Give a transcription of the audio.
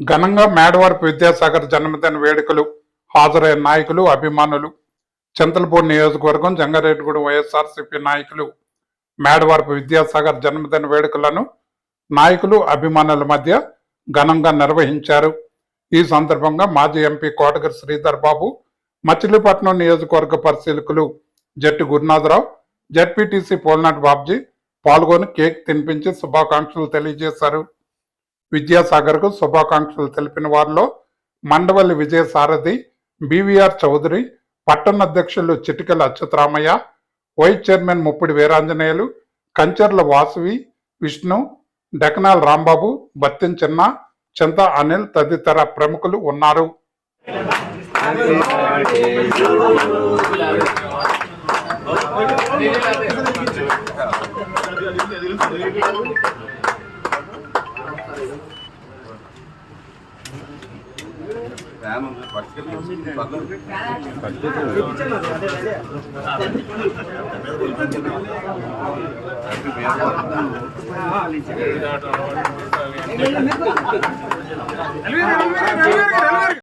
ఘనంగా మేడవరపు విద్యాసాగర్ జన్మదిన వేడుకలు హాజరైన నాయకులు అభిమానులు చింతలపూడి నియోజకవర్గం జంగారెడ్డిగూడెం వైఎస్ఆర్సీపీ నాయకులు మేడవరపు విద్యాసాగర్ జన్మదిన వేడుకలను నాయకులు అభిమానుల మధ్య ఘనంగా నిర్వహించారు. ఈ సందర్భంగా మాజీ ఎంపీ కోటగిరి శ్రీధర్ బాబు మచిలీపట్నం నియోజకవర్గ పరిశీలకులు జట్టి గురునాథరావు జడ్పీటీసీ పోల్నాటి బాబ్జీ పాల్గొని కేక్ తినిపించి శుభాకాంక్షలు తెలియజేశారు. విద్యాసాగర్కు శుభాకాంక్షలు తెలిపిన వారిలో మండవల్లి విజయ సారథి బీవీఆర్ చౌదరి పట్టణ అధ్యక్షులు చిటికల అచ్యుతరామయ్య వైస్ చైర్మన్ ముప్పిడి వీరాంజనేయులు కంచర్ల వాసువి విష్ణు డెకనాల్ రాంబాబు బత్తిన చిన్న చింత అనిల్ తదితర ప్రముఖులు ఉన్నారు. పట్టుకెళ్ళి పక్కన